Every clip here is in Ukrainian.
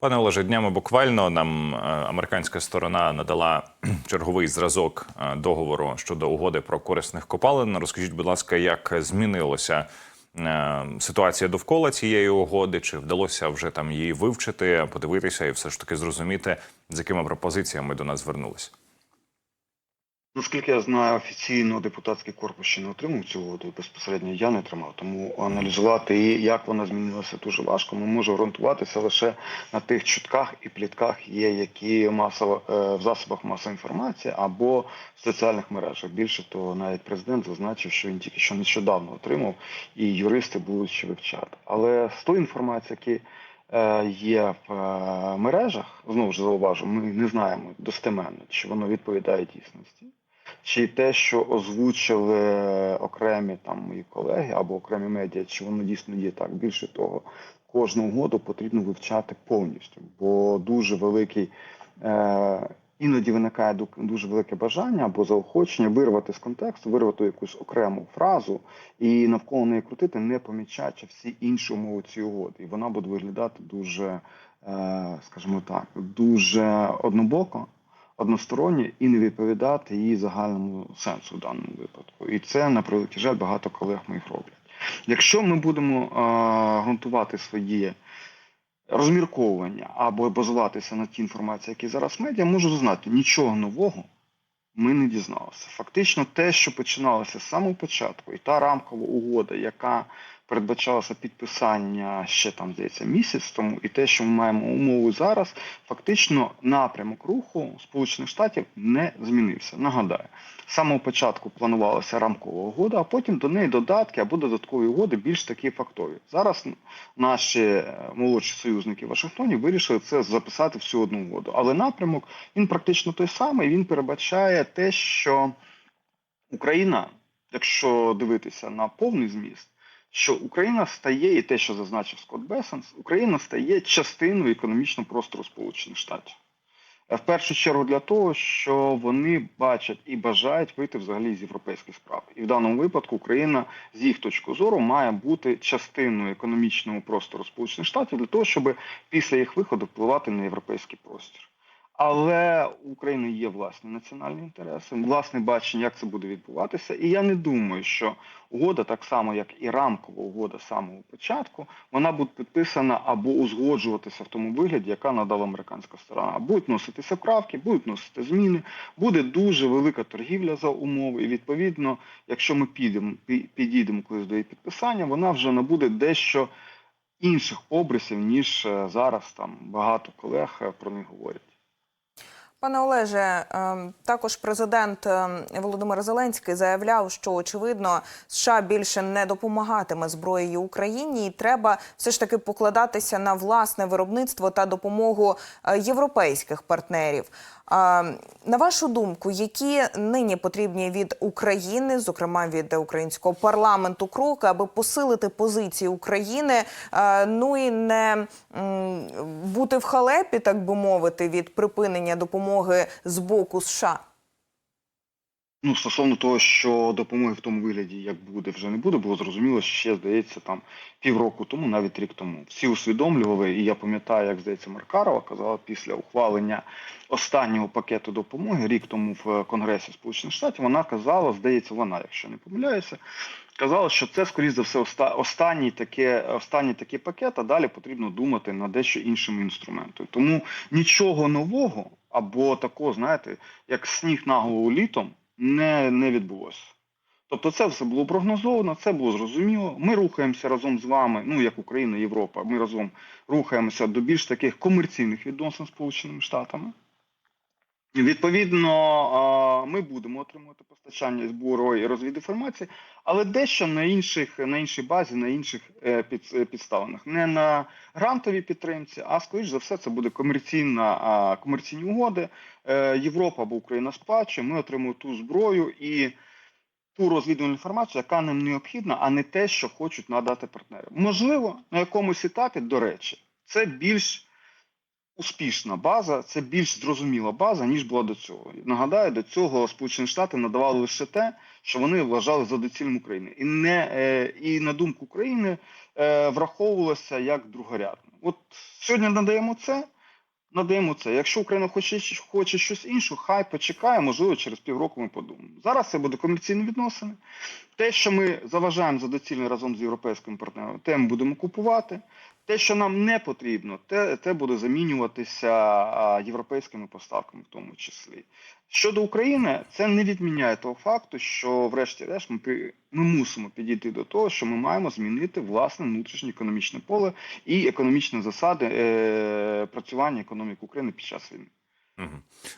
Пане Олеже, днями буквально нам е, американська сторона надала черговий зразок е, договору щодо угоди про корисних копалин. Розкажіть, будь ласка, як змінилося е, ситуація довкола цієї угоди? Чи вдалося вже там її вивчити, подивитися і все ж таки зрозуміти, з якими пропозиціями до нас звернулися? Наскільки я знаю, офіційно депутатський корпус ще не отримав цю угоду, безпосередньо я не тримав. Тому аналізувати її, як вона змінилася, дуже важко. Ми можемо орієнтуватися лише на тих чутках і плітках, є, які масово е, в засобах масової інформації або в соціальних мережах. Більше того, навіть президент зазначив, що він тільки що нещодавно отримав, і юристи будуть ще вивчати. Але з тої інформації, які е, є в е, мережах, знову ж зауважу, ми не знаємо достеменно, чи воно відповідає дійсності, чи те, що озвучили окремі там мої колеги або окремі медіа, чи воно дійсно є так. Більше того, кожну угоду потрібно вивчати повністю, бо дуже великий. Е, Іноді виникає ду- дуже велике бажання або заохочення вирвати з контексту, вирвати якусь окрему фразу і навколо неї крутити, не помічаючи всі інші умови цієї угоди. І вона буде виглядати дуже, е, скажімо так, дуже однобоко, односторонньо і не відповідати її загальному сенсу в даному випадку. І це, на превеликий жаль, багато колег моїх роблять. Якщо ми будемо е, ґрунтувати свої розмірковування або базуватися на тій інформації, які зараз медіа, можу знати, нічого нового ми не дізналися. Фактично, те, що починалося з самого початку, і та рамкова угода, яка передбачалося підписання ще там, здається, місяць тому, і те, що ми маємо умови зараз, фактично напрямок руху Сполучених Штатів не змінився. Нагадаю, з самого початку планувалася рамкова угода, а потім до неї додатки або додаткові угоди більш такі фактові. Зараз наші е, молодші союзники в Вашингтоні вирішили це записати всю одну угоду. Але напрямок він практично той самий. Він передбачає те, що Україна, якщо дивитися на повний зміст, що Україна стає, і те, що зазначив Скотт Бесенс, Україна стає частиною економічного простору Сполучених Штатів. Е, В першу чергу для того, що вони бачать і бажають вийти взагалі з європейських справ. І в даному випадку Україна з їх точки зору має бути частиною економічного простору Сполучених Штатів для того, щоб після їх виходу впливати на європейський простір. Але у України є власні національні інтереси, власне бачення, як це буде відбуватися. І я не думаю, що угода, так само як і рамкова угода самого початку, вона буде підписана або узгоджуватися в тому вигляді, яка надала американська сторона. Будуть носитися правки, будуть носити зміни, буде дуже велика торгівля за умови. І відповідно, якщо ми підемо, підійдемо колись до її підписання, вона вже набуде дещо інших обрисів, ніж е, зараз там багато колег е, про них говорять. Пане Олеже, ем, також президент ем, Володимир Зеленський заявляв, що очевидно США більше не допомагатиме зброєю Україні, і треба все ж таки покладатися на власне виробництво та допомогу е, європейських партнерів. На вашу думку, які нині потрібні від України, зокрема від українського парламенту, кроки, аби посилити позиції України, е, ну і не бути в халепі, так би мовити, від припинення допомоги з боку США? Ну, стосовно того, що допомоги в тому вигляді, як буде, вже не буде, було зрозуміло, ще, здається, там півроку тому, навіть рік тому. Всі усвідомлювали, і я пам'ятаю, як здається, Маркарова казала після ухвалення останнього пакету допомоги рік тому в Конгресі Сполучених Штатів. Вона казала, здається, вона, якщо не помиляюся, казала, що це, скоріш за все, оста- останній таке, останній такий пакет, а далі потрібно думати на дещо іншими інструментами. Тому нічого нового або такого, знаєте, як сніг на голову літом не, не відбулося. Тобто це все було прогнозовано, це було зрозуміло. Ми рухаємося разом з вами, ну як Україна, Європа, ми разом рухаємося до більш таких комерційних відносин з Сполученими Штатами. І, Відповідно, ми будемо отримувати постачання зброї і розвідінформації, але дещо на інших на іншій базі, на інших е, під, е, підставинах. Не на грантовій підтримці, а скоріш за все, це буде комерційна комерційні угоди. Е, Європа або Україна сплачує, ми отримуємо ту зброю і ту розвідувальну інформацію, яка нам необхідна, а не те, що хочуть надати партнери. Можливо, на якомусь етапі, до речі, це більш успішна база, це більш зрозуміла база, ніж була до цього. Нагадаю, до цього Сполучені Штати надавали лише те, що вони вважали за доцільним України. І не е, і на думку України е, враховувалося як другорядне. От сьогодні надаємо це, надаємо це. Якщо Україна хоче, хоче щось інше, хай почекає, можливо, через півроку ми подумаємо. Зараз це буде комерційні відносини. Те, що ми заважаємо за доцільне разом з європейськими партнерами, те ми будемо купувати. Те, що нам не потрібно, те, те буде замінюватися європейськими поставками, в тому числі. Щодо України, це не відміняє того факту, що, врешті-решт, ми, ми мусимо підійти до того, що ми маємо змінити власне внутрішнє економічне поле і економічні засади е, працювання економіки України під час війни.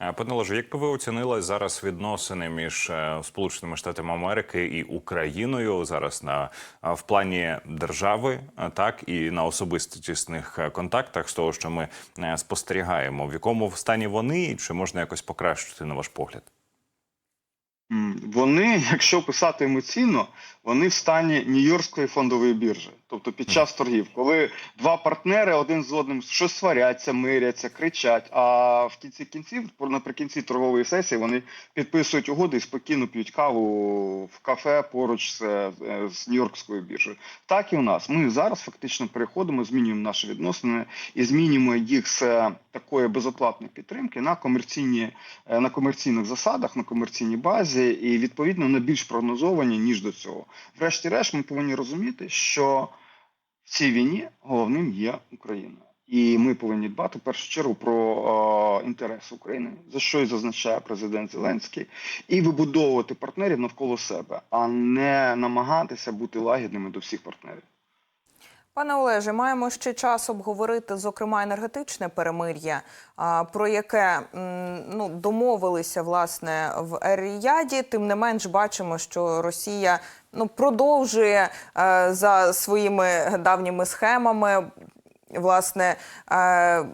Е, Пане Олеже, як би ви оцінили зараз відносини між е, Сполученими Штатами Америки і Україною зараз на е, в плані держави, так і на особистісних контактах з того, що ми спостерігаємо, в якому стані вони, чи можна якось покращити на ваш погляд? Вони, якщо писати емоційно, вони в стані Нью-Йоркської фондової біржі. Тобто під час торгів, коли два партнери один з одним щось сваряться, миряться, кричать. А в кінці кінців, наприкінці торгової сесії, вони підписують угоди і спокійно п'ють каву в кафе поруч з, е, з Нью-Йоркською біржею. Так і у нас. Ми зараз фактично переходимо, змінюємо наші відносини і змінюємо їх з е, такої безоплатної підтримки на комерційні е, на комерційних засадах, на комерційній базі, і відповідно на більш прогнозовані ніж до цього. Врешті-решт, ми повинні розуміти, що в цій війні головним є Україна. І ми повинні дбати в першу чергу про е, інтерес України, за що і зазначає президент Зеленський, і вибудовувати партнерів навколо себе, а не намагатися бути лагідними до всіх партнерів. Пане Олеже, маємо ще час обговорити, зокрема, енергетичне перемир'я, про яке ну, домовилися власне в Ер-Ріяді. Тим не менш, бачимо, що Росія ну, продовжує е, за своїми давніми схемами власне е,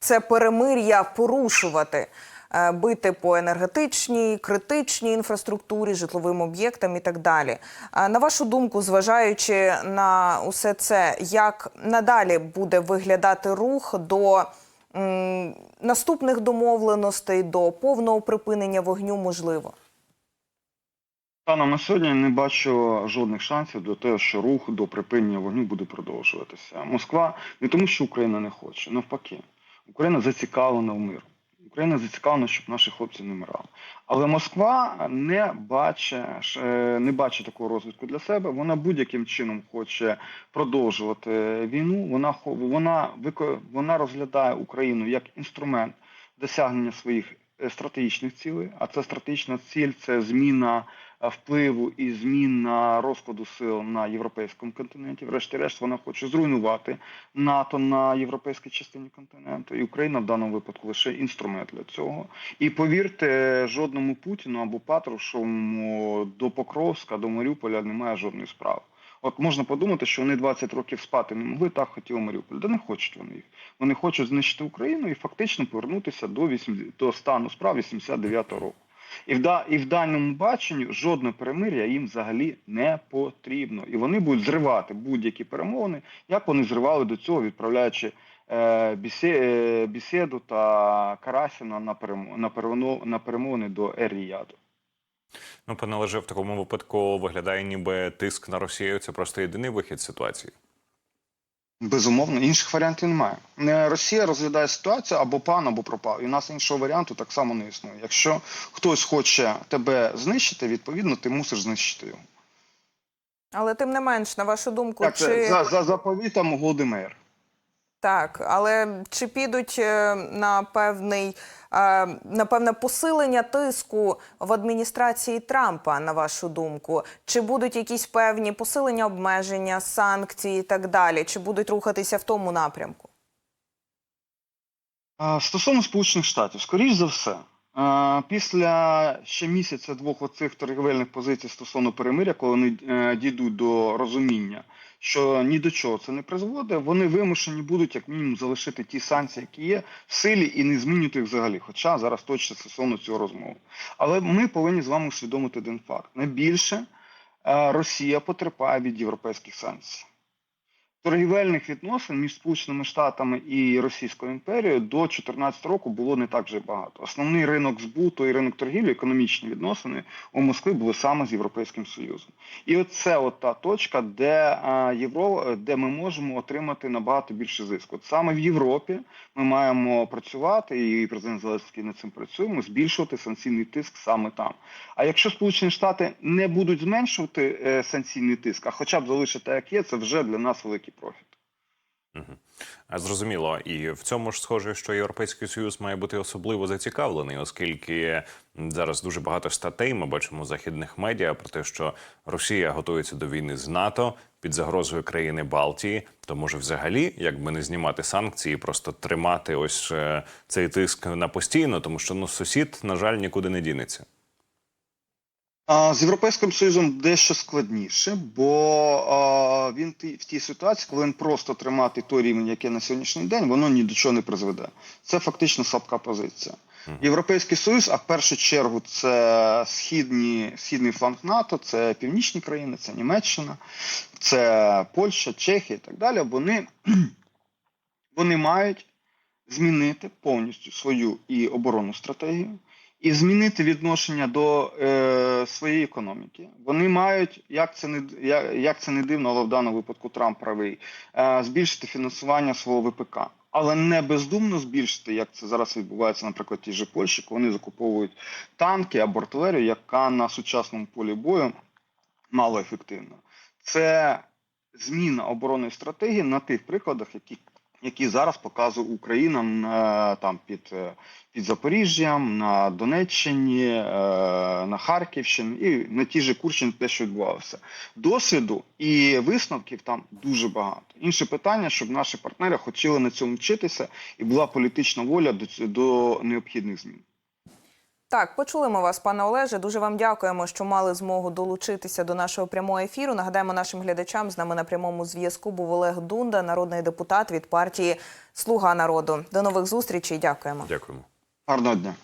це перемир'я порушувати, е, бити по енергетичній, критичній інфраструктурі, житловим об'єктам і так далі. На вашу думку, зважаючи на усе це, як надалі буде виглядати рух до м, наступних домовленостей, до повного припинення вогню, можливо? Станом на сьогодні не бачу жодних шансів для того, що рух до припинення вогню буде продовжуватися. Москва не тому, що Україна не хоче, навпаки, Україна зацікавлена в миру. Україна зацікавлена, щоб наші хлопці не вмирали. Але Москва не бачить, е, не бачить такого розвитку для себе. Вона будь-яким чином хоче продовжувати війну. Вона вона вона розглядає Україну як інструмент досягнення своїх е, стратегічних цілей. А це стратегічна ціль це зміна впливу і зміна розкладу сил на європейському континенті. Врешті-решт, вона хоче зруйнувати НАТО на європейській частині континенту, і Україна в даному випадку лише інструмент для цього. І повірте, жодному Путіну або Патрушевому до Покровська, до Маріуполя немає жодної справи. От можна подумати, що вони 20 років спати не могли, так хотіли Маріуполь. Да не хочуть вони їх. Вони хочуть знищити Україну і фактично повернутися до 80, до стану справ 89-го року. І в, і в даному баченні жодне перемир'я їм взагалі не потрібно. І вони будуть зривати будь-які перемовини, як вони зривали до цього, відправляючи е, Бісе, е, та Карасіна на, перемо, на, перемовини, до Ер-Ріяду. Ну, пане Олеже, в такому випадку виглядає, ніби тиск на Росію це просто єдиний вихід з ситуації. Безумовно, інших варіантів немає. Росія розглядає ситуацію або пан, або пропав. І у нас іншого варіанту так само не існує. Якщо хтось хоче тебе знищити, відповідно, ти мусиш знищити його. Але тим не менш, на вашу думку, Так, чи за, за заповітом Голдемейр. Так, але чи підуть е, на певний е, на певне посилення тиску в адміністрації Трампа, на вашу думку? Чи будуть якісь певні посилення обмеження, санкції і так далі? Чи будуть рухатися в тому напрямку? Стосовно Сполучених Штатів, скоріш за все, після ще місяця двох оцих торгівельних позицій стосовно перемиря, коли вони е, дійдуть до розуміння, що ні до чого це не призводить, вони вимушені будуть як мінімум залишити ті санкції, які є в силі, і не змінювати їх взагалі. Хоча зараз точно стосовно цього розмови. Але ми повинні з вами усвідомити один факт: найбільше е, Росія потерпає від європейських санкцій. Торгівельних відносин між Сполученими Штатами і Російською імперією до 2014 року було не так вже багато. Основний ринок збуту і ринок торгівлі, економічні відносини у Москві були саме з Європейським Союзом. І оце от та точка, де Євро, де ми можемо отримати набагато більше зиску. От саме в Європі ми маємо працювати, і президент Зеленський над цим працюємо, збільшувати санкційний тиск саме там. А якщо Сполучені Штати не будуть зменшувати е, санкційний тиск, а хоча б залишити як є, це вже для нас великий профіт. А, Зрозуміло, і в цьому ж схоже, що Європейський Союз має бути особливо зацікавлений, оскільки зараз дуже багато статей ми бачимо в західних медіа про те, що Росія готується до війни з НАТО під загрозою країни Балтії. То може, взагалі, якби не знімати санкції, просто тримати ось е, цей тиск на постійно, тому що ну сусід, на жаль, нікуди не дінеться. З Європейським Союзом дещо складніше, бо він в тій ситуації, коли він просто тримати той рівень, який на сьогоднішній день, воно ні до чого не призведе. Це фактично слабка позиція. Європейський Союз, а в першу чергу це східні, східний фланг НАТО, це північні країни, це Німеччина, це Польща, Чехія і так далі. Вони, вони мають змінити повністю свою і оборонну стратегію, і змінити відношення до е, своєї економіки. Вони мають, як це не як, як це не дивно, але в даному випадку Трамп правий, е, збільшити фінансування свого ВПК. Але не бездумно збільшити, як це зараз відбувається, наприклад, в тій же Польщі, коли вони закуповують танки або артилерію, яка на сучасному полі бою малоефективна. Це зміна оборонної стратегії на тих прикладах, які, які зараз показує Україна на, там під, е, під Запоріжжям, на Донеччині, е, на Харківщині і на тій же Курщині те, що відбувалося. Досвіду і висновків там дуже багато. Інше питання, щоб наші партнери хотіли на цьому вчитися, і була політична воля до, до необхідних змін. Так, почули ми вас, пане Олеже. Дуже вам дякуємо, що мали змогу долучитися до нашого прямого ефіру. Нагадаємо нашим глядачам з нами на прямому зв'язку був Олег Дунда, народний депутат від партії Слуга народу. До нових зустрічей. Дякуємо. Дякуємо. Гарного дня.